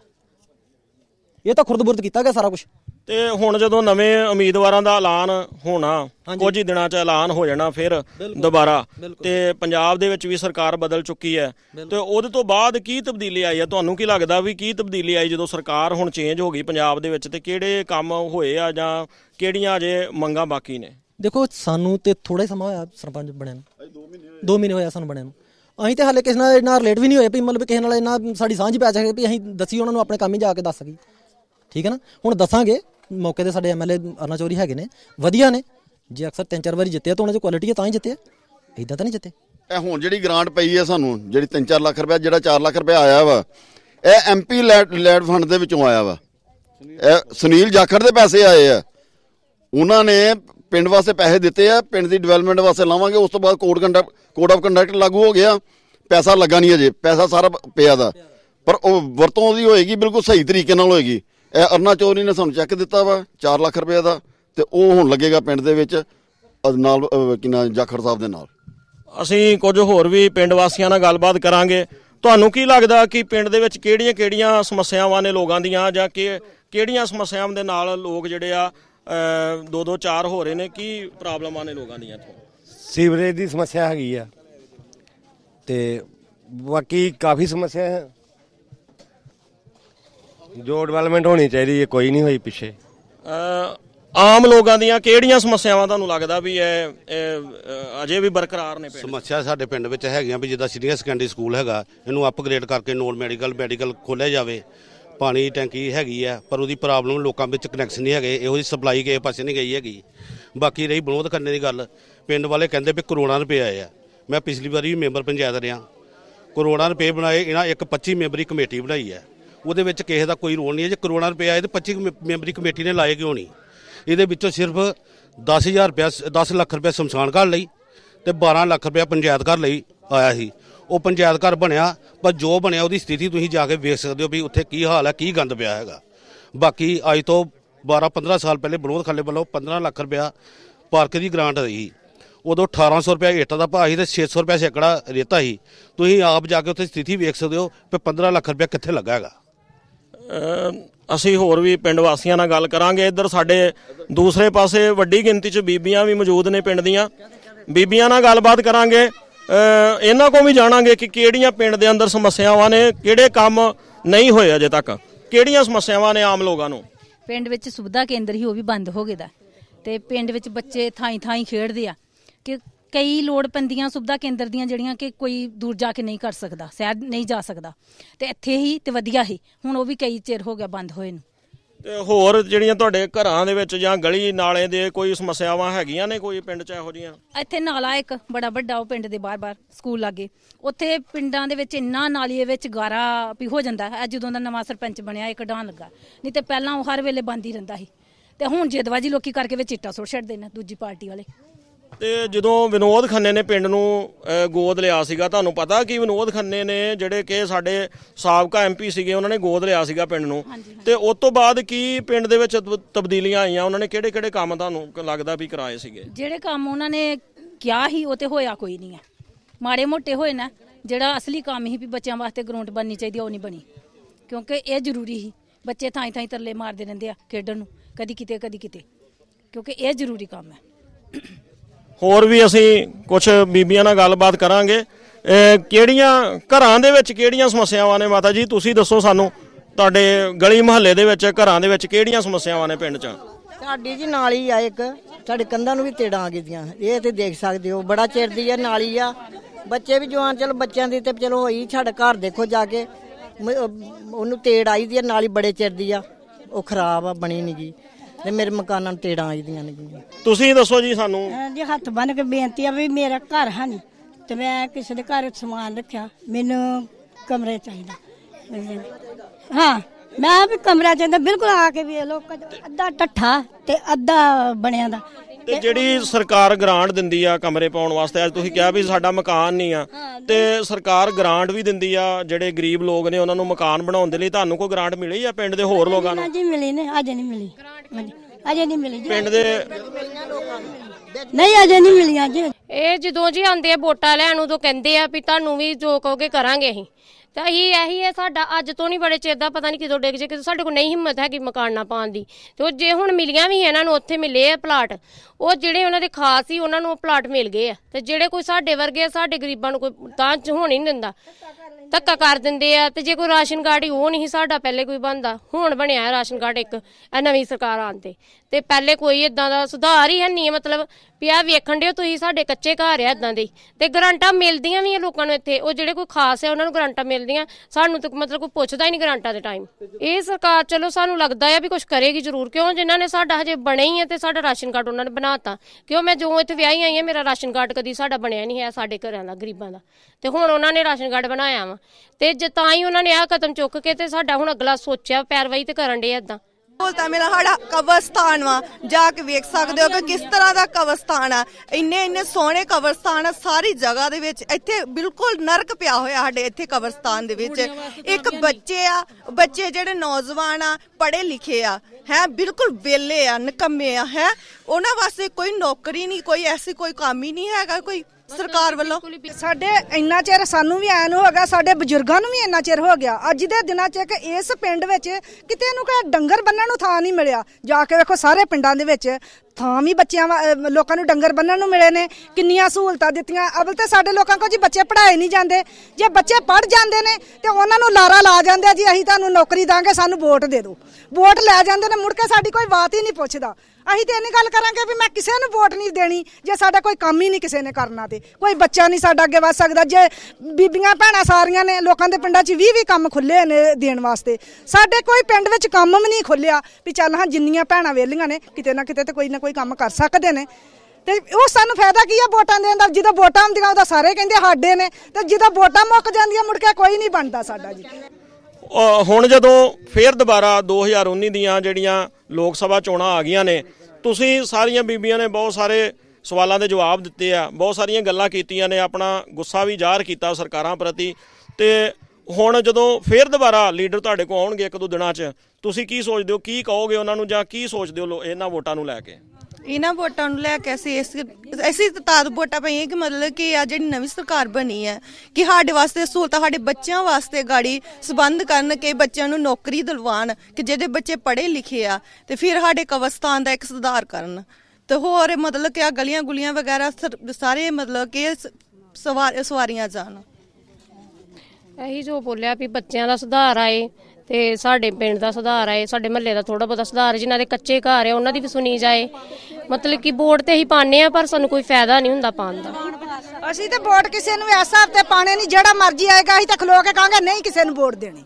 ਇਹ ਤਾਂ ਖੁਰਦ-ਬੁਰਦ ਕੀਤਾ ਗਿਆ ਸਾਰਾ ਕੁਝ ਤੇ ਹੁਣ ਜਦੋਂ ਨਵੇਂ ਉਮੀਦਵਾਰਾਂ ਦਾ ਐਲਾਨ ਹੋਣਾ ਕੁਝ ਹੀ ਦਿਨਾਂ 'ਚ ਐਲਾਨ ਹੋ ਜਾਣਾ ਫਿਰ ਦੁਬਾਰਾ। ਤੇ ਪੰਜਾਬ ਦੇ ਵਿੱਚ ਵੀ ਸਰਕਾਰ ਬਦਲ ਚੁੱਕੀ ਹੈ। ਤੇ ਉਹਦੇ ਤੋਂ ਬਾਅਦ ਕੀ ਤਬਦੀਲੀ ਆਈ ਹੈ? ਤੁਹਾਨੂੰ ਕੀ ਲੱਗਦਾ ਵੀ ਕੀ ਤਬਦੀਲੀ ਆਈ ਜਦੋਂ ਸਰਕਾਰ ਹੁਣ ਚੇਂਜ ਹੋ ਗਈ ਪੰਜਾਬ ਦੇ ਵਿੱਚ? ਤੇ ਕਿਹੜੇ ਕੰਮ ਹੋਏ ਆ ਜਾਂ ਕਿਹੜੀਆਂ ਅਜੇ ਮੰਗਾਂ ਬਾਕੀ ਨੇ? ਦੇਖੋ ਸਾਨੂੰ ਤੇ ਥੋੜਾ ਹੀ ਸਮਾਂ ਹੋਇਆ ਸਰਪੰਚ ਬਣਿਆ ਨੂੰ। 2 ਮਹੀਨੇ ਹੋਇਆ ਸਾਨੂੰ ਬਣਿਆ ਨੂੰ। ਅਸੀਂ ਤੇ ਹਾਲੇ ਕਿਸੇ ਨਾਲ ਇੰਨਾ ਰਿਲੇਟ ਵੀ ਨਹੀਂ ਹੋਏ ਵੀ ਮਤਲਬ ਕਿਸੇ ਨਾਲ ਇੰਨਾ ਸਾਡੀ ਸਾਂਝ ਪੈ ਸਕੇ ਵੀ ਅਸੀਂ ਦੱਸੀ ਉਹਨਾਂ ਨੂੰ ਆਪਣੇ ਕੰਮ ਹੀ ਜਾ ਕੇ ਦੱਸ ਸਕੀ ਠੀਕ ਹੈ ਨਾ? ਹੁਣ ਦੱਸਾਂਗੇ, ਮੌਕੇ ਤੇ ਸਾਡੇ ਐਮਐਲਏ ਅਰਨਾ ਚੋਰੀ ਹੈਗੇ ਨੇ, ਵਧੀਆ ਨੇ। ਜੇ ਅਕਸਰ ਤਿੰਨ ਚਾਰ ਵਾਰੀ ਜਿੱਤੇ ਤਾਂ ਉਹਨਾਂ 'ਚ ਕੁਆਲਿਟੀ ਹੈ, ਤਾਂ ਹੀ ਜਿੱਤੇ ਆ ਇਦਾਂ ਤਾਂ ਨਹੀਂ ਜਿੱਤੇ। ਇਹ ਹੁਣ ਜਿਹੜੀ ਗ੍ਰਾਂਟ ਪਈ ਹੈ ਸਾਨੂੰ, ਜਿਹੜੀ 3-4 ਲੱਖ ਰੁਪਏ ਜਿਹੜਾ 4 ਲੱਖ ਰੁਪਏ ਆਇਆ ਵਾ, ਇਹ ਐਮਪੀ ਲੈਡ ਲੈਡ ਫੰਡ ਦੇ ਵਿੱਚੋਂ ਆਇਆ ਵਾ। ਇਹ ਸੁਨੀਲ ਜਾਖੜ ਦੇ ਪੈਸੇ ਆਏ ਆ। ਉਹਨਾਂ ਨੇ ਪਿੰਡ ਵਾਸਤੇ ਪੈਸੇ ਦਿੱਤੇ ਆ, ਪਿੰਡ ਦੀ ਡਿਵੈਲਪਮੈਂਟ ਵਾਸਤੇ ਲਾਵਾਂਗੇ, ਉਸ ਤੋਂ ਬਾਅਦ code conduct code of conduct ਲਾਗੂ ਹੋ ਗਿਆ, ਪੈਸਾ ਲੱਗਾ ਨਹੀਂ ਅਜੇ, ਪੈਸਾ ਸਾਰਾ ਪਿਆ ਦਾ। ਪਰ ਉਹ ਵਰਤੋਂ ਉਹਦੀ ਹੋਏਗੀ ਬਿਲਕੁਲ ਸਹੀ ਤਰੀਕੇ ਨਾਲ ਹੋਏਗੀ। ਇਹ ਅਰਨਾ ਚੋਰੀ ਨੇ ਸਾਨੂੰ ਚੈੱਕ ਦਿੱਤਾ ਵਾ 4 ਲੱਖ ਰੁਪਏ ਦਾ, ਤੇ ਉਹ ਹੁਣ ਲੱਗੇਗਾ ਪਿੰਡ ਦੇ ਵਿੱਚ ਨਾਲ, ਅਹ ਕੀ ਜਾਖੜ ਸਾਹਿਬ ਦੇ ਨਾਲ। ਅਸੀਂ ਕੁਝ ਹੋਰ ਵੀ ਪਿੰਡ ਵਾਸੀਆਂ ਨਾਲ ਗੱਲਬਾਤ ਕਰਾਂਗੇ। ਤੁਹਾਨੂੰ ਕੀ ਲੱਗਦਾ ਕਿ ਪਿੰਡ ਦੇ ਵਿੱਚ ਕਿਹੜੀਆਂ-ਕਿਹੜੀਆਂ ਸਮੱਸਿਆਵਾਂ ਨੇ ਲੋਕਾਂ ਦੀਆਂ, ਜਾਂ ਕਿ ਕਿਹੜੀਆਂ ਸਮੱਸਿਆਵਾਂ ਦੇ ਨਾਲ ਲੋਕ ਜਿਹੜੇ ਆ ਦੋ ਦੋ ਚਾਰ ਹੋ ਰਹੇ ਨੇ ਕੀ ਪ੍ਰੋਬਲਮਾਂ ਨੇ ਲੋਕਾਂ ਦੀਆਂ ਇੱਥੋਂ? ਸੀਵਰੇਜ ਦੀ ਸਮੱਸਿਆ ਹੈਗੀ ਆ ਤੇ ਬਾਕੀ ਕਾਫੀ ਸਮੱਸਿਆ ਹੈ। ਜੋ ਡਿਵੈਲਪਮੈਂਟ ਹੋਣੀ ਚਾਹੀਦੀ ਹੈ ਕੋਈ ਨਹੀਂ ਹੋਈ ਪਿੱਛੇ। ਆਮ ਲੋਕਾਂ ਦੀਆਂ ਕਿਹੜੀਆਂ ਸਮੱਸਿਆਵਾਂ ਤੁਹਾਨੂੰ ਲੱਗਦਾ ਵੀ ਇਹ ਅਜੇ ਵੀ ਬਰਕਰਾਰ ਨੇ ਪਿੰਡ ਸਮੱਸਿਆ ਸਾਡੇ ਪਿੰਡ ਵਿੱਚ ਹੈਗੀਆਂ ਵੀ ਜਿੱਦਾਂ ਸੀਨੀਅਰ ਸੈਕੰਡਰੀ ਸਕੂਲ ਹੈਗਾ ਇਹਨੂੰ ਅਪਗ੍ਰੇਡ ਕਰਕੇ ਨੋਨ ਮੈਡੀਕਲ ਮੈਡੀਕਲ ਖੋਲ੍ਹਿਆ ਜਾਵੇ। ਪਾਣੀ ਦੀ ਟੈਂਕੀ ਹੈਗੀ ਆ, ਪਰ ਉਹਦੀ ਪ੍ਰੋਬਲਮ ਲੋਕਾਂ ਵਿੱਚ ਕਨੈਕਸ਼ਨ ਨਹੀਂ ਹੈਗੇ, ਇਹੋ ਜਿਹੀ ਸਪਲਾਈ ਕਿਸੇ ਪਾਸੇ ਨਹੀਂ ਗਈ ਹੈਗੀ। ਬਾਕੀ ਰਹੀ ਵਿਰੋਧ ਕਰਨੇ ਦੀ ਗੱਲ, ਪਿੰਡ ਵਾਲੇ ਕਹਿੰਦੇ ਵੀ ਕਰੋੜਾਂ ਰੁਪਏ ਆਏ ਆ। ਮੈਂ ਪਿਛਲੀ ਵਾਰੀ ਵੀ ਮੈਂਬਰ ਪੰਚਾਇਤ ਰਿਹਾ। ਕਰੋੜਾਂ ਰੁਪਏ ਬਣਾਏ, ਇਹਨਾਂ ਇੱਕ 25 ਮੈਂਬਰੀ ਕਮੇਟੀ ਬਣਾਈ ਹੈ ਉਹਦੇ ਵਿੱਚ ਕਿਸੇ ਦਾ ਕੋਈ ਰੋਲ ਨਹੀਂ ਹੈ, ਜੇ ਕਰੋੜਾਂ ਰੁਪਏ ਆਏ ਤੇ 25 ਮੈ- ਮੈਂਬਰੀ ਕਮੇਟੀ ਨੇ ਲਾਏ ਕਿਉਂ ਨਹੀਂ? ਇਹਦੇ ਵਿੱਚੋਂ ਸਿਰਫ 10000 ਰੁਪਏ 10 ਲੱਖ ਰੁਪਏ ਸ਼ਮਸ਼ਾਨ ਘਰ ਲਈ ਤੇ 12 ਲੱਖ ਰੁਪਏ ਪੰਚਾਇਤ ਘਰ ਲਈ ਆਇਆ ਸੀ। ਉਹ ਪੰਚਾਇਤ ਘਰ ਬਣਿਆ ਪਰ ਜੋ ਬਣਿਆ ਉਹਦੀ ਸਥਿਤੀ ਤੁਸੀਂ ਜਾ ਕੇ ਵੇਖ ਸਕਦੇ ਹੋ ਵੀ ਉੱਥੇ ਕੀ ਹਾਲ ਹੈ, ਕੀ ਗੰਦ ਪਿਆ ਹੈਗਾ। ਬਾਕੀ ਅੱਜ ਤੋਂ 12 15 ਸਾਲ ਪਹਿਲੇ ਬਨੋਦ ਖੱਲੇ ਵੱਲੋਂ 15 ਲੱਖ ਰੁਪਇਆ ਪਾਰਕ ਦੀ ਗ੍ਰਾਂਟ ਰਹੀ ਉਦੋਂ 1800 ਰੁਪਏ ਇੱਟਾਂ ਦਾ ਭਾਅ ਸੀ ਤੇ 600 ਰੁਪਏ ਸੈਕੜਾ ਰੇਤਾ ਸੀ। ਤੁਸੀਂ ਆਪ ਜਾ ਕੇ ਉੱਥੇ ਸਥਿਤੀ ਵੇਖ ਸਕਦੇ ਹੋ ਕਿ 15 ਲੱਖ ਰੁਪਏ ਕਿੱਥੇ ਲੱਗਾ ਹੈਗਾ। ਅਸੀਂ ਹੋਰ ਵੀ ਪਿੰਡ ਵਾਸੀਆਂ ਨਾਲ ਗੱਲ ਕਰਾਂਗੇ। ਇੱਧਰ ਸਾਡੇ ਦੂਸਰੇ ਪਾਸੇ ਵੱਡੀ ਗਿਣਤੀ 'ਚ ਬੀਬੀਆਂ ਵੀ ਮੌਜੂਦ ਨੇ ਪਿੰਡ ਦੀਆਂ। ਬੀਬੀਆਂ ਨਾਲ ਗੱਲਬਾਤ ਕਰਾਂਗੇ। ਇਹਨਾਂ ਕੋਲ ਵੀ ਜਾਣਾਂਗੇ ਕਿ ਕਿਹੜੀਆਂ ਪਿੰਡ ਦੇ ਅੰਦਰ ਸਮੱਸਿਆਵਾਂ ਨੇ, ਕਿਹੜੇ ਕੰਮ ਨਹੀਂ ਹੋਏ ਅਜੇ ਤੱਕ। ਕਿਹੜੀਆਂ ਸਮੱਸਿਆਵਾਂ ਨੇ ਆਮ ਲੋਕਾਂ ਨੂੰ? ਪਿੰਡ ਵਿੱਚ ਸੁਵਿਧਾ ਕੇਂਦਰ ਹੀ ਉਹ ਵੀ ਬੰਦ ਹੋ ਗਏ ਦਾ। ਤੇ ਪਿੰਡ ਵਿੱਚ ਬੱਚੇ ਥਾਈ ਥਾਈ ਖੇਡਦੇ ਆ। ਕਿ ਕਈ ਲੋੜ ਪੈਂਦੀਆਂ ਸੁਵਿਧਾ ਕੇਂਦਰ ਦੀਆਂ ਜਿਹੜੀਆਂ ਕਿ ਕੋਈ ਦੂਰ ਜਾ ਕੇ ਨਹੀਂ ਕਰ ਸਕਦਾ, ਸ਼ਾਇਦ ਨਹੀਂ ਜਾ ਸਕਦਾ। ਤੇ ਇੱਥੇ ਹੀ ਤੇ ਵਧੀਆ ਹੀ। ਹੁਣ ਉਹ ਵੀ ਕਈ ਚਿਰ ਹੋ ਗਿਆ ਬੰਦ ਹੋਏ ਨੂੰ। ਤੇ ਹੋਰ ਜਿਹੜੀਆਂ ਤੁਹਾਡੇ ਘਰਾਂ ਦੇ ਵਿੱਚ ਜਾਂ ਗਲੀ ਨਾਲੇ ਦੇ ਕੋਈ ਸਮੱਸਿਆਵਾਂ ਹੈਗੀਆਂ ਨੇ ਕੋਈ ਪਿੰਡ 'ਚ ਇਹੋ ਜੀਆਂ ਇੱਥੇ ਨਾਲਾ ਇੱਕ ਬੜਾ ਵੱਡਾ, ਉਹ ਪਿੰਡ ਦੇ ਬਾਹਰ-ਬਾਹਰ ਸਕੂਲ ਲਾਗੇ। ਉੱਥੇ ਪਿੰਡਾਂ ਦੇ ਵਿੱਚ ਇੰਨਾ ਨਾਲੀਏ ਵਿੱਚ ਗਾਰਾ ਵੀ ਹੋ ਜਾਂਦਾ ਹੈ। ਜਦੋਂ ਦਾ ਨਵਾਂ ਸਰਪੰਚ ਬਣਿਆ ਇਹ ਕਢਾਉਣ ਲੱਗਾ। ਨਹੀਂ ਤੇ ਪਹਿਲਾਂ ਉਹ ਹਰ ਵੇਲੇ ਬੰਦ ਹੀ ਰਹਿੰਦਾ ਸੀ। ਤੇ ਹੁਣ ਜੇਦਵਾਜੀ ਲੋਕੀ ਕਰਕੇ ਵਿੱਚ ਇੱਟਾਂ ਸੁੱਟ ਛੱਡਦੇ ਨੇ, ਦੂਜੀ ਪਾਰਟੀ ਵਾਲੇ। ਤੇ ਜਦੋਂ ਵਿਨੋਦ ਖੰਨੇ ਨੇ ਪਿੰਡ ਨੂੰ ਗੋਦ ਲਿਆ ਸੀਗਾ ਤੁਹਾਨੂੰ ਪਤਾ ਕਿ ਵਿਨੋਦ ਖੰਨੇ ਨੇ ਜਿਹੜੇ ਕਿ ਸਾਡੇ ਸਾਬਕਾ ਐਮਪੀ ਸੀਗੇ ਉਹਨਾਂ ਨੇ ਗੋਦ ਲਿਆ ਸੀਗਾ ਪਿੰਡ ਨੂੰ। ਤੇ ਉਸ ਤੋਂ ਬਾਅਦ ਕੀ ਪਿੰਡ ਦੇ ਵਿੱਚ ਤਬ- ਤਬਦੀਲੀਆਂ ਆਈਆਂ? ਉਹਨਾਂ ਨੇ ਕਿਹੜੇ ਕਿਹੜੇ ਕੰਮ ਤੁਹਾਨੂੰ ਲੱਗਦਾ ਵੀ ਕਰਾਏ ਸੀਗੇ? ਜਿਹੜੇ ਕੰਮ ਉਹਨਾਂ ਨੇ ਕਿਹਾ ਹੀ ਉਹ ਤੇ ਹੋਇਆ ਕੋਈ ਨਹੀਂ ਹੈ। ਮਾੜੇ ਮੋਟੇ ਹੋਏ ਨਾ ਜਿਹੜਾ ਅਸਲੀ ਕੰਮ ਹੀ ਵੀ ਬੱਚਿਆਂ ਵਾਸਤੇ ਗਰਾਊਂਡ ਬਣਨੀ ਚਾਹੀਦੀ ਆ, ਉਹ ਨਹੀਂ ਬਣੀ। ਕਿਉਂਕਿ ਇਹ ਜ਼ਰੂਰੀ ਹੀ ਬੱਚੇ ਥਾਂ ਥਾਂ ਤਰਲੇ ਮਾਰਦੇ ਰਹਿੰਦੇ ਆ ਖੇਡਣ ਨੂੰ ਕਦੀ ਕਿਤੇ ਕਦੀ ਕਿਤੇ। ਕਿਉਂਕਿ ਇਹ ਜ਼ਰੂਰੀ ਕੰਮ ਹੈ। ਹੋਰ ਵੀ ਅਸੀਂ ਕੁਝ ਬੀਬੀਆਂ ਨਾਲ ਗੱਲਬਾਤ ਕਰਾਂਗੇ। ਕਿਹੜੀਆਂ ਘਰਾਂ ਦੇ ਵਿੱਚ ਕਿਹੜੀਆਂ ਸਮੱਸਿਆਵਾਂ ਨੇ? ਮਾਤਾ ਜੀ, ਤੁਸੀਂ ਦੱਸੋ ਸਾਨੂੰ ਤੁਹਾਡੇ ਗਲੀ ਮੁਹੱਲੇ ਦੇ ਵਿੱਚ, ਘਰਾਂ ਦੇ ਵਿੱਚ ਕਿਹੜੀਆਂ ਸਮੱਸਿਆਵਾਂ ਨੇ ਪਿੰਡ 'ਚ? ਸਾਡੀ ਜੀ ਨਾਲੀ ਆ ਇੱਕ, ਸਾਡੇ ਕੰਧਾਂ ਨੂੰ ਵੀ ਤੇੜਾਂ ਆ ਗਈਆਂ। ਇਹ ਤੇ ਦੇਖ ਸਕਦੇ ਹੋ, ਬੜਾ ਚਿਰ ਦੀ ਆ ਨਾਲੀ ਆ। ਬੱਚੇ ਵੀ ਜਵਾਨ, ਚਲੋ ਬੱਚਿਆਂ ਦੀ ਤੇ ਚਲੋ ਹੋਈ, ਸਾਡੇ ਘਰ ਦੇਖੋ ਜਾ ਕੇ। ਉਹਨੂੰ ਤੇੜ ਆਈ ਦੀ ਆ, ਨਾਲੀ ਬੜੇ ਚਿਰ ਦੀ ਆ। ਉਹ ਖਰਾਬ ਆ, ਬਣੀ ਨਹੀਂ ਗਈ ਤੇ ਮੇਰੇ ਮਕਾਨਾਂ ਨੂੰ ਤੇੜਾਂ ਆਈ ਦੀਆਂ ਨੇ ਜੀ ਤੁਸੀਂ ਦੱਸੋ ਜੀ ਸਾਨੂੰ। ਜੀ ਹੱਥ ਬੰਨ ਕੇ ਬੇਨਤੀ ਆ ਵੀ ਮੇਰਾ ਘਰ ਹੈ ਨਹੀਂ ਤੇ ਮੈਂ ਕਿਸੇ ਦੇ ਘਰ ਸਮਾਨ ਰੱਖਿਆ ਮੈਨੂੰ ਕਮਰੇ ਚਾਹੀਦਾ। ਹਾਂ ਮੈਂ ਵੀ ਕਮਰਾ ਚਾਹੀਦਾ ਬਿਲਕੁਲ ਆ ਕੇ ਵੇਖ ਲਓ ਕਦ- ਅੱਧਾ ਟੱਠਾ ਤੇ ਅੱਧਾ ਬਣਿਆ ਦਾ। ਤੇ ਜਿਹੜੀ ਸਰਕਾਰ ਗ੍ਰਾਂਟ ਦਿੰਦੀ ਆ ਕਮਰੇ ਪਾਉਣ ਵਾਸਤੇ ਅੱਜ ਤੁਸੀਂ ਕਿਹਾ ਵੀ ਸਾਡਾ ਮਕਾਨ ਨਹੀਂ ਆ ਤੇ ਸਰਕਾਰ ਗ੍ਰਾਂਟ ਵੀ ਦਿੰਦੀ ਆ ਜਿਹੜੇ ਗਰੀਬ ਲੋਕ ਨੇ ਉਹਨਾਂ ਨੂੰ ਮਕਾਨ ਬਣਾਉਣ ਦੇ ਲਈ ਤੁਹਾਨੂੰ ਕੋਈ ਗ੍ਰਾਂਟ ਮਿਲੀ ਆ ਪਿੰਡ ਦੇ ਹੋਰ ਲੋਕਾਂ ਨੂੰ? ਜੀ ਮਿਲੀ ਨੇ ਅਜੇ ਨਹੀਂ ਮਿਲੀ। ਅਜੇ ਨਹੀਂ ਮਿਲੀ ਜੀ। ਪਿੰਡ ਦੇ ਨਹੀਂ ਅਜੇ ਨਹੀਂ ਮਿਲੀਆਂ ਜੀ। ਇਹ ਜਦੋਂ ਜੀ ਆਉਂਦੇ ਆ ਵੋਟਾਂ ਲੈਣ ਉਦੋਂ ਕਹਿੰਦੇ ਆ ਵੀ ਤੁਹਾਨੂੰ ਵੀ ਜੋ ਕਹੋਗੇ ਕਰਾਂਗੇ ਅਸੀਂ। ਤਾਂ ਇਹੀ ਇਹੀ ਹੈ ਸਾਡਾ ਅੱਜ ਤੋਂ ਨਹੀਂ ਬੜੇ ਚਿਰ ਦਾ ਪਤਾ ਨਹੀਂ ਕਿਦੋਂ ਡਿੱਗ ਜੇ ਕਿ ਸਾਡੇ ਕੋਲ ਨਹੀਂ ਹਿੰਮਤ ਹੈਗੀ ਮਕਾਨ ਨਾ ਪਾਉਣ ਦੀ। ਤੇ ਉਹ ਜੇ ਹੁਣ ਮਿਲੀਆਂ ਵੀ ਇਹਨਾਂ ਨੂੰ ਉੱਥੇ ਮਿਲੇ ਆ ਪਲਾਟ ਉਹ ਜਿਹੜੇ ਉਹਨਾਂ ਦੇ ਖਾਸ ਸੀ ਉਹਨਾਂ ਨੂੰ ਉਹ ਪਲਾਟ ਮਿਲ ਗਏ ਆ। ਤੇ ਜਿਹੜੇ ਕੋਈ ਸਾਡੇ ਵਰਗੇ ਆ, ਸਾਡੇ ਗਰੀਬਾਂ ਨੂੰ ਕੋਈ ਤਾਂ ਚ ਹੋਣ ਹੀ ਨਹੀਂ ਦਿੰਦਾ। ਧੱਕਾ ਕਰ ਦਿੰਦੇ ਆ ਤੇ ਜੇ ਕੋਈ ਰਾਸ਼ਨ ਕਾਰਡ ਹੀ ਉਹ ਨਹੀਂ ਸਾਡਾ ਪਹਿਲੇ ਕੋਈ ਬੰਦਾ ਹੁਣ ਬਣਿਆ ਹੈ ਰਾਸ਼ਨ ਕਾਰਡ ਇੱਕ ਇਹ ਨਵੀਂ ਸਰਕਾਰ ਆਉਣ ਤੇ। ਤੇ ਪਹਿਲੇ ਕੋਈ ਇਦਾਂ ਦਾ ਸੁਧਾਰ ਹੀ ਹੈ ਨਹੀਂ ਮਤਲਬ ਵੀ ਆ ਵੇਖਣ ਦਿਓ ਤੁਸੀਂ ਸਾਡੇ ਕੱਚੇ ਘਰ ਆ ਇਦਾਂ ਦੇ। ਤੇ ਗਰੰਟਾਂ ਮਿਲਦੀਆਂ ਵੀ ਆ ਲੋਕਾਂ ਨੂੰ ਇੱਥੇ ਉਹ ਜਿਹੜੇ ਕੋਈ ਖਾਸ ਹੈ ਉਹਨਾਂ ਨੂੰ ਗਰੰਟਾਂ ਮਿਲਦੀਆਂ, ਸਾਨੂੰ ਤਾਂ ਮਤਲਬ ਕੋਈ ਪੁੱਛਦਾ ਹੀ ਨਹੀਂ ਗਰੰਟਾਂ ਦੇ ਟਾਈਮ ਇਹ ਸਰਕਾਰ ਚਲੋ ਸਾਨੂੰ ਲੱਗਦਾ ਆ ਵੀ ਕੁਝ ਕਰੇਗੀ ਜ਼ਰੂਰ, ਕਿਉਂ ਜਿਨ੍ਹਾਂ ਨੇ ਸਾਡਾ ਹਜੇ ਬਣਿਆ ਹੀ ਹੈ ਤੇ ਸਾਡਾ ਰਾਸ਼ਨ ਕਾਰਡ ਉਹਨਾਂ ਨੇ ਬਣਾਤਾ। ਕਿਉਂ ਮੈਂ ਜੋ ਇੱਥੇ ਵਿਆਹੀ ਆਈ ਹਾਂ ਮੇਰਾ ਰਾਸ਼ਨ ਕਾਰਡ ਕਦੀ ਸਾਡਾ ਬਣਿਆ ਨਹੀਂ ਹੈ ਸਾਡੇ ਘਰਾਂ ਦਾ, ਗਰੀਬਾਂ ਦਾ। ਤੇ ਹੁਣ ਉਹਨਾਂ ਨੇ ਰਾਸ਼ਨ ਕਾਰਡ ਬਣਾਇਆ ਵਾ। ਤੇ ਜੇ ਤਾਂ ਹੀ ਉਹਨਾਂ ਨੇ ਆਹ ਕਦਮ ਚੁੱਕ ਕੇ ਤੇ ਸਾਡਾ ਹੁਣ ਅਗਲਾ ਸੋਚਿਆ ਪੈਰਵਾਈ ਤੇ ਕਰਨ ਦੇ ਏਦਾਂ। ਬੋਲਤਾ ਮੇਰਾ ਸਾਡਾ ਕਬਰਸਤਾਨ ਵਾ। ਜਾ ਕੇ ਵੇਖ ਸਕਦੇ ਹੋ ਕਿ ਕਿਸ ਤਰ੍ਹਾਂ ਦਾ ਕਬਰਸਤਾਨ ਆ। ਇੰਨੇ ਇੰਨੇ ਸੋਹਣੇ ਕਬਰਸਤਾਨ ਆ ਸਾਰੀ ਜਗ੍ਹਾ ਦੇ ਵਿੱਚ ਇੱਥੇ ਬਿਲਕੁਲ ਨਰਕ ਪਿਆ ਹੋਇਆ ਸਾਡੇ ਇੱਥੇ ਕਬਰਸਤਾਨ ਦੇ ਵਿੱਚ। ਇੱਕ ਬੱਚੇ ਆ ਬੱਚੇ ਜਿਹੜੇ ਨੌਜਵਾਨ ਆ ਪੜ੍ਹੇ ਲਿਖੇ ਆ ਹੈ ਬਿਲਕੁਲ ਵੇਲੇ ਆ ਨਕੰਮੇ ਆ ਹੈ। ਉਹਨਾਂ ਵਾਸਤੇ ਕੋਈ ਨੌਕਰੀ ਨਹੀਂ ਕੋਈ ਐਸੀ ਕੋਈ ਕੰਮ ਹੀ ਨਹੀਂ ਹੈਗਾ ਕੋਈ ਸਰਕਾਰ ਵੱਲੋਂ? ਸਾਡੇ ਇੰਨਾ ਚਿਰ ਸਾਨੂੰ ਵੀ ਐਨ ਹੋ ਗਿਆ ਸਾਡੇ ਬਜ਼ੁਰਗਾਂ ਨੂੰ ਵੀ ਇੰਨਾ ਚਿਰ ਹੋ ਗਿਆ। ਅੱਜ ਦੇ ਦਿਨਾਂ 'ਚ ਕਿ ਇਸ ਪਿੰਡ ਵਿੱਚ ਕਿਤੇ ਨੂੰ ਕਿ ਡੰਗਰ ਬੰਨਣ ਨੂੰ ਥਾਂ ਨਹੀਂ ਮਿਲਿਆ। ਜਾ ਕੇ ਵੇਖੋ ਸਾਰੇ ਪਿੰਡਾਂ ਦੇ ਵਿੱਚ ਥਾਂ ਵੀ ਬੱਚਿਆਂ ਲੋਕਾਂ ਨੂੰ ਡੰਗਰ ਬੰਨਣ ਨੂੰ ਮਿਲੇ ਨੇ। ਕਿੰਨੀਆਂ ਸਹੂਲਤਾਂ ਦਿੱਤੀਆਂ। ਅਵਲ ਤੇ ਸਾਡੇ ਲੋਕਾਂ ਕੋਲ ਜੀ ਬੱਚੇ ਪੜ੍ਹਾਏ ਨਹੀਂ ਜਾਂਦੇ। ਜੇ ਬੱਚੇ ਪੜ੍ਹ ਜਾਂਦੇ ਨੇ ਤੇ ਉਹਨਾਂ ਨੂੰ ਲਾਰਾ ਲਾ ਜਾਂਦੇ ਜੀ ਅਸੀਂ ਤੁਹਾਨੂੰ ਨੌਕਰੀ ਦਾਂਗੇ ਸਾਨੂੰ ਵੋਟ ਦੇ ਦਿਓ। ਵੋਟ ਲੈ ਜਾਂਦੇ ਨੇ, ਮੁੜ ਕੇ ਸਾਡੀ ਕੋਈ ਬਾਤ ਹੀ ਨਹੀਂ ਪੁੱਛਦਾ। ਅਸੀਂ ਤੇ ਇੰਨੀ ਗੱਲ ਕਰਾਂਗੇ ਵੀ ਮੈਂ ਕਿਸੇ ਨੂੰ ਵੋਟ ਨਹੀਂ ਦੇਣੀ, ਜੇ ਸਾਡਾ ਕੋਈ ਕੰਮ ਹੀ ਨਹੀਂ ਕਿਸੇ ਨੇ ਕਰਨਾ ਤੇ। ਕੋਈ ਬੱਚਾ ਨਹੀਂ ਸਾਡਾ ਅੱਗੇ ਵਧ ਸਕਦਾ, ਜੇ ਬੀਬੀਆਂ ਭੈਣਾਂ ਸਾਰੀਆਂ ਨੇ ਲੋਕਾਂ ਦੇ ਪਿੰਡਾਂ 'ਚ 20 20 ਕੰਮ ਖੁੱਲੇ ਨੇ ਦੇਣ ਵਾਸਤੇ। ਸਾਡੇ ਕੋਈ ਪਿੰਡ ਵਿੱਚ ਕੰਮ ਵੀ ਨਹੀਂ ਖੁੱਲਿਆ ਵੀ ਚੱਲ ਹਾਂ ਜਿੰਨੀਆਂ ਭੈਣਾਂ ਵੇਲੀਆਂ ਨੇ, ਕਿਤੇ ਨਾ ਕਿਤੇ ਤੇ ਕੋਈ ਨਾ ਕੋਈ ਕੰਮ ਕਰ ਸਕਦੇ ਨੇ। ਤੇ ਉਹ ਸਾਨੂੰ ਫਾਇਦਾ ਕੀ ਆ ਵੋਟਾਂ ਦੇਣ ਦਾ? ਜਦੋਂ ਵੋਟਾਂ ਹੁੰਦੀਆਂ, ਉਹਦਾ ਸਾਰੇ ਕਹਿੰਦੇ ਸਾਡੇ ਨੇ। ਤੇ ਜਦੋਂ ਵੋਟਾਂ ਮੁੱਕ ਜਾਂਦੀਆਂ, ਮੁੜ ਕੇ ਕੋਈ ਨਹੀਂ ਬਣਦਾ ਸਾਡਾ ਜੀ। ਹੁਣ ਜਦੋਂ ਫੇਰ ਦੁਬਾਰਾ 2019 ਦੀਆਂ ਜਿਹੜੀਆਂ ਲੋਕ ਸਭਾ ਚੋਣਾਂ ਆ ਗਈਆਂ ਨੇ, ਤੁਸੀਂ ਸਾਰੀਆਂ ਬੀਬੀਆਂ ਨੇ ਬਹੁਤ ਸਾਰੇ ਸਵਾਲਾਂ ਦੇ ਜਵਾਬ ਦਿੱਤੇ ਆ, ਬਹੁਤ ਸਾਰੀਆਂ ਗੱਲਾਂ ਕੀਤੀਆਂ ਨੇ, ਆਪਣਾ ਗੁੱਸਾ ਵੀ ਜ਼ਾਹਰ ਕੀਤਾ ਸਰਕਾਰਾਂ ਪ੍ਰਤੀ। ਤੇ ਹੁਣ ਜਦੋਂ ਫੇਰ ਦੁਬਾਰਾ ਲੀਡਰ ਤੁਹਾਡੇ ਕੋਲ ਆਉਣਗੇ ਇੱਕ ਦੋ ਦਿਨਾਂ 'ਚ, ਤੁਸੀਂ ਕੀ ਸੋਚਦੇ ਹੋ, ਕੀ ਕਹੋਗੇ ਉਹਨਾਂ ਨੂੰ ਜਾਂ ਕੀ ਸੋਚਦੇ ਹੋ ਲੋ- ਇਹਨਾਂ ਵੋਟਾਂ ਨੂੰ ਲੈ ਕੇ? ਇਹਨਾਂ ਵੋਟਾਂ ਨੂੰ ਲੈ ਕੇ ਅਸੀਂ ਇਸ ਅਸੀਂ ਤਾਦ ਵੋਟਾਂ ਪਈਆਂ ਕਿ ਮਤਲਬ ਕਿ ਆ ਜਿਹੜੀ ਨਵੀਂ ਸਰਕਾਰ ਬਣੀ ਹੈ, ਕਿ ਸਾਡੇ ਵਾਸਤੇ ਸਹੂਲਤਾਂ, ਸਾਡੇ ਬੱਚਿਆਂ ਵਾਸਤੇ ਗਾੜੀ ਸਬੰਧ ਕਰਨ ਕਿ ਬੱਚਿਆਂ ਨੂੰ ਨੌਕਰੀ ਦਿਲਵਾਣ ਕਿ ਜਿਹਦੇ ਬੱਚੇ ਪੜ੍ਹੇ ਲਿਖੇ ਆ, ਤੇ ਫਿਰ ਸਾਡੇ ਕਵਸਤਾਨ ਦਾ ਇੱਕ ਸੁਧਾਰ ਕਰਨ। ਤੇ ਹੋਰ ਮਤਲਬ ਕਿ ਆ ਗਲੀਆਂ ਗੁਲੀਆਂ ਵਗੈਰਾ ਸਾਰੇ ਮਤਲਬ ਕਿ ਸਵਾਰੀਆਂ ਜਾਣ। ਇਹੀ ਜੋ ਬੋਲਿਆ ਵੀ ਬੱਚਿਆਂ ਦਾ ਸੁਧਾਰ ਆਏ, ਤੇ ਸਾਡੇ ਪਿੰਡ ਦਾ ਸੁਧਾਰ ਆਏ, ਸਾਡੇ ਮਹੱਲੇ ਦਾ ਥੋੜਾ ਬਹੁਤਾ ਸੁਧਾਰ ਜਿਨ੍ਹਾਂ ਦੇ ਕੱਚੇ ਘਰ ਆ ਉਹਨਾਂ ਦੀ ਵੀ ਸੁਣੀ ਜਾਏ। ਮਤਲਬ ਕਿ ਵੋਟ ਤੇ ਹੀ ਪਾਣੇ ਆ ਪਰ ਸਾਨੂੰ ਕੋਈ ਫਾਇਦਾ ਨਹੀਂ ਹੁੰਦਾ ਪਾਉਣ ਦਾ। ਅਸੀਂ ਤੇ ਵੋਟ ਕਿਸੇ ਨੂੰ ਇਸ ਤੇ ਪਾਣੇ ਨਹੀਂ ਜਿਹੜਾ ਮਰਜ਼ੀ ਆਏਗਾ ਅਸੀਂ ਤਾਂ ਖਲੋ ਕੇ ਕਹਾਂਗੇ ਨਹੀਂ ਕਿਸੇ ਨੂੰ ਵੋਟ ਦੇਣੀ।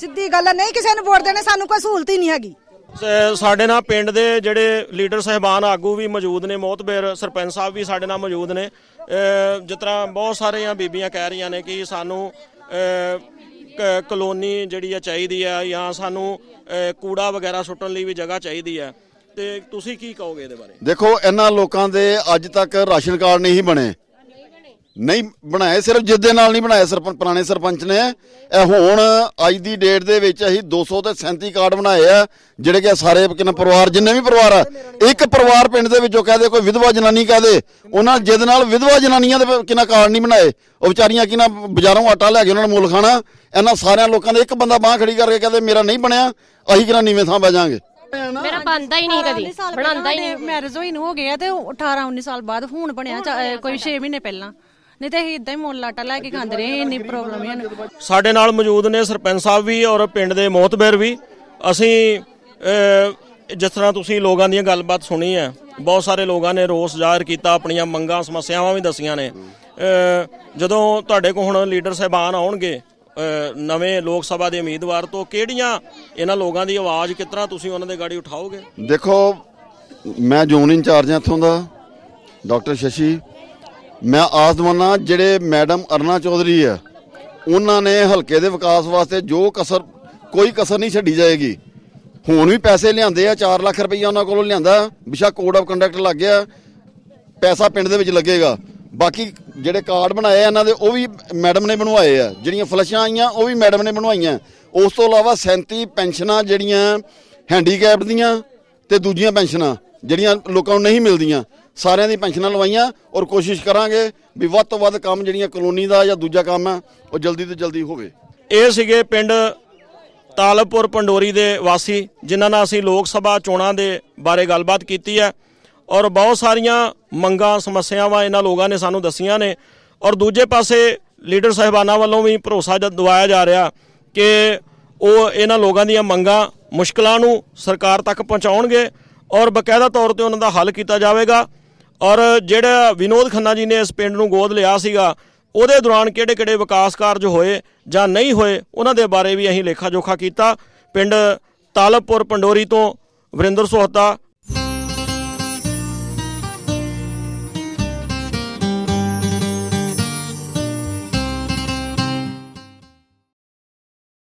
ਸਿੱਧੀ ਗੱਲ ਹੈ ਨਹੀਂ ਕਿਸੇ ਨੂੰ ਵੋਟ ਦੇਣੀ ਸਾਨੂੰ ਕੋਈ ਸਹੂਲਤ ਹੀ ਨਹੀਂ ਹੈਗੀ। ਸਾਡੇ ਨਾਲ ਪਿੰਡ ਦੇ ਜਿਹੜੇ ਲੀਡਰ ਸਹਿਬਾਨ ਆਗੂ ਵੀ ਮੌਜੂਦ ਨੇ ਮੋਹਤਬਰ ਸਰਪੰਚ ਸਾਹਿਬ ਵੀ ਸਾਡੇ ਨਾਲ ਮੌਜੂਦ ਨੇ। ਜਿਸ ਤਰ੍ਹਾਂ ਬਹੁਤ ਸਾਰੀਆਂ ਬੀਬੀਆਂ ਕਹਿ ਰਹੀਆਂ ਨੇ ਕਿ ਸਾਨੂੰ ਕਲੋਨੀ ਜਿਹੜੀ ਆ ਚਾਹੀਦੀ ਆ ਜਾਂ ਸਾਨੂੰ ਕੂੜਾ ਵਗੈਰਾ ਸੁੱਟਣ ਲਈ ਵੀ ਜਗ੍ਹਾ ਚਾਹੀਦੀ ਆ। ਤੇ ਤੁਸੀਂ ਕੀ ਕਹੋਗੇ ਇਹਦੇ ਬਾਰੇ? ਦੇਖੋ, ਇਹਨਾਂ ਲੋਕਾਂ ਦੇ ਅੱਜ ਤੱਕ ਰਾਸ਼ਨ ਕਾਰਡ ਨਹੀਂ ਸੀ ਬਣੇ। ਨਹੀਂ ਬਣਾਏ, ਸਿਰਫ ਜਿੱਦ ਦੇ ਨਾਲ ਨਹੀਂ ਬਣਾਏ ਸਰਪੰਚ ਪੁਰਾਣੇ ਸਰਪੰਚ ਨੇ। ਇਹ ਹੁਣ, ਅੱਜ ਦੀ ਡੇਟ ਦੇ ਵਿੱਚ ਅਸੀਂ 200 ਤੇ 37 ਕਾਰਡ ਬਣਾਏ ਆ, ਜਿਹੜੇ ਕਿ ਸਾਰੇ ਕਿੰਨਾ ਪਰਿਵਾਰ, ਜਿੰਨੇ ਵੀ ਪਰਿਵਾਰ ਆ, ਇੱਕ ਪਰਿਵਾਰ ਪਿੰਡ ਦੇ ਵਿੱਚੋਂ ਕਹਦੇ ਕੋਈ ਵਿਧਵਾ ਜਨਾਨੀ ਕਹਦੇ ਉਹਨਾਂ ਜਿੱਦ ਨਾਲ ਵਿਧਵਾ ਜਨਾਨੀਆਂ ਦੇ ਕਿੰਨਾ ਕਾਰਡ ਨਹੀਂ ਬਣਾਏ। ਉਹ ਵਿਚਾਰੀਆਂ ਕਿੰਨਾ ਬਾਜ਼ਾਰੋਂ ਆਟਾ ਲੈ ਕੇ ਉਹਨਾਂ ਨੂੰ ਮੁੱਲ ਖਾਣਾ, ਇਹਨਾਂ ਸਾਰਿਆਂ ਲੋਕਾਂ ਦੇ ਇੱਕ ਬੰਦਾ ਬਾਹ ਖੜੀ ਕਰਕੇ ਕਹਦੇ ਮੇਰਾ ਨਹੀਂ ਬਣਿਆ, ਅਸੀਂ ਕਿੰਨਾ ਨੀਵੇਂ ਥਾਂ ਬਹਿ ਜਾਾਂਗੇ। ਮੇਰਾ ਬੰਦਾ ਹੀ ਨਹੀਂ ਕਦੀ। ਬਣਾਉਂਦਾ ਹੀ ਨਹੀਂ। ਮੈਰਿਜ ਹੋਈ ਨੂੰ ਹੋ ਗਿਆ ਤੇ 18 19 ਸਾਲ ਬਾਅਦ ਹੁਣ ਬਣਿਆ ਕੋਈ 6 ਮਹੀਨੇ ਪਹਿਲਾਂ। ਨਹੀਂ ਤੇ ਅਸੀਂ ਇਦਾਂ ਹੀ ਮੁੱਲ ਆਟਾ ਲੈ ਕੇ ਖਾਂਦੇ ਰਹੇ ਇੰਨੀ ਪ੍ਰੋਬਲਮ ਹੈ ਸਾਡੇ ਨਾਲ ਮੌਜੂਦ ਨੇ ਸਰਪੰਚ ਸਾਹਿਬ ਵੀ ਔਰ ਪਿੰਡ ਦੇ ਮੋਹਤਬਰ ਵੀ। ਅਸੀਂ ਜਿਸ ਤਰ੍ਹਾਂ ਤੁਸੀਂ ਲੋਕਾਂ ਦੀਆਂ ਗੱਲਬਾਤ ਸੁਣੀ ਹੈ ਬਹੁਤ ਸਾਰੇ ਲੋਕਾਂ ਨੇ ਰੋਸ ਜ਼ਾਹਰ ਕੀਤਾ ਆਪਣੀਆਂ ਮੰਗਾਂ ਸਮੱਸਿਆਵਾਂ ਵੀ ਦੱਸੀਆਂ ਨੇ। ਜਦੋਂ ਤੁਹਾਡੇ ਕੋਲ ਹੁਣ ਲੀਡਰ ਸਾਹਿਬਾਨ ਆਉਣਗੇ ਨਵੇਂ ਲੋਕ ਸਭਾ ਦੇ ਉਮੀਦਵਾਰ ਤੋਂ ਕਿਹੜੀਆਂ ਇਹਨਾਂ ਲੋਕਾਂ ਦੀ ਆਵਾਜ਼ ਕਿਸ ਤਰ੍ਹਾਂ ਤੁਸੀਂ ਉਹਨਾਂ ਦੇ ਗਾੜੀ ਉਠਾਓਗੇ? ਦੇਖੋ, ਮੈਂ ਜ਼ੋਨ ਇੰਚਾਰਜ ਹਾਂ ਇੱਥੋਂ ਦਾ, ਡਾਕਟਰ ਸ਼ਸ਼ੀ। ਮੈਂ ਆਸ ਦਵਾਨਾ ਜਿਹੜੇ ਮੈਡਮ ਅਰਨਾ ਚੌਧਰੀ ਆ, ਉਹਨਾਂ ਨੇ ਹਲਕੇ ਦੇ ਵਿਕਾਸ ਵਾਸਤੇ ਜੋ ਕਸਰ, ਕੋਈ ਕਸਰ ਨਹੀਂ ਛੱਡੀ ਜਾਏਗੀ। ਹੁਣ ਵੀ ਪੈਸੇ ਲਿਆਂਦੇ ਆ 4 ਲੱਖ ਰੁਪਈਆ ਉਹਨਾਂ ਕੋਲੋਂ ਲਿਆਂਦਾ ਬਿਸ਼ਾ ਕੋਡ ਆਫ ਕੰਡਕਟ ਲੱਗ ਗਿਆ, ਪੈਸਾ ਪਿੰਡ ਦੇ ਵਿੱਚ ਲੱਗੇਗਾ। ਬਾਕੀ ਜਿਹੜੇ ਕਾਰਡ ਬਣਾਏ ਆ ਇਹਨਾਂ ਦੇ, ਉਹ ਵੀ ਮੈਡਮ ਨੇ ਬਣਵਾਏ ਆ। ਜਿਹੜੀਆਂ ਫਲਸ਼ਾਂ ਆਈਆਂ, ਉਹ ਵੀ ਮੈਡਮ ਨੇ ਬਣਵਾਈਆਂ। ਉਸ ਤੋਂ ਇਲਾਵਾ 37 ਪੈਨਸ਼ਨਾਂ ਜਿਹੜੀਆਂ ਹੈਂਡੀਕੈਪ ਦੀਆਂ ਤੇ ਦੂਜੀਆਂ ਪੈਨਸ਼ਨਾਂ, ਜਿਹੜੀਆਂ ਲੋਕਾਂ ਨੂੰ ਨਹੀਂ ਮਿਲਦੀਆਂ, ਸਾਰਿਆਂ ਦੀ ਪੈਨਸ਼ਨਾਂ ਲਵਾਈਆਂ ਔਰ ਕੋਸ਼ਿਸ਼ ਕਰਾਂਗੇ ਵੀ ਵੱਧ ਤੋਂ ਵੱਧ ਕੰਮ ਜਿਹੜੀਆਂ ਕਲੋਨੀ ਦਾ ਜਾਂ ਦੂਜਾ ਕੰਮ ਆ, ਉਹ ਜਲਦੀ ਤੋਂ ਜਲਦੀ ਹੋਵੇ। ਇਹ ਸੀਗੇ ਪਿੰਡ ਤਾਲਪੁਰ ਪੰਡੋਰੀ ਦੇ ਵਾਸੀ, ਜਿਨ੍ਹਾਂ ਨਾਲ ਅਸੀਂ ਲੋਕ ਸਭਾ ਚੋਣਾਂ ਦੇ ਬਾਰੇ ਗੱਲਬਾਤ ਕੀਤੀ ਹੈ। ਔਰ ਬਹੁਤ ਸਾਰੀਆਂ ਮੰਗਾਂ, ਸਮੱਸਿਆਵਾਂ ਇਹਨਾਂ ਲੋਕਾਂ ਨੇ ਸਾਨੂੰ ਦੱਸੀਆਂ ਨੇ। ਔਰ ਦੂਜੇ ਪਾਸੇ ਲੀਡਰ ਸਾਹਿਬਾਨਾਂ ਵੱਲੋਂ ਵੀ ਭਰੋਸਾ ਜ- ਦਿਵਾਇਆ ਜਾ ਰਿਹਾ ਕਿ ਉਹ ਇਹਨਾਂ ਲੋਕਾਂ ਦੀਆਂ ਮੰਗਾਂ ਮੁਸ਼ਕਲਾਂ ਨੂੰ ਸਰਕਾਰ ਤੱਕ ਪਹੁੰਚਾਉਣਗੇ ਔਰ ਬਕਾਇਦਾ ਤੌਰ ਤੇ ਉਹਨਾਂ ਦਾ ਹੱਲ ਕੀਤਾ ਜਾਵੇਗਾ। ਔਰ ਜਿਹੜਾ ਵਿਨੋਦ ਖੰਨਾ ਜੀ ਨੇ ਇਸ ਪਿੰਡ ਨੂੰ ਗੋਦ ਲਿਆ ਸੀਗਾ, ਉਹਦੇ ਦੌਰਾਨ ਕਿਹੜੇ-ਕਿਹੜੇ ਵਿਕਾਸ ਕਾਰਜ ਹੋਏ ਜਾਂ ਨਹੀਂ ਹੋਏ, ਉਹਨਾਂ ਦੇ ਬਾਰੇ ਵੀ ਅਸੀਂ ਲੇਖਾ ਜੋਖਾ ਕੀਤਾ। ਪਿੰਡ ਤਾਲਬਪੁਰ ਪੰਡੋਰੀ ਤੋਂ ਵਰਿੰਦਰ ਸੋਹਤਾ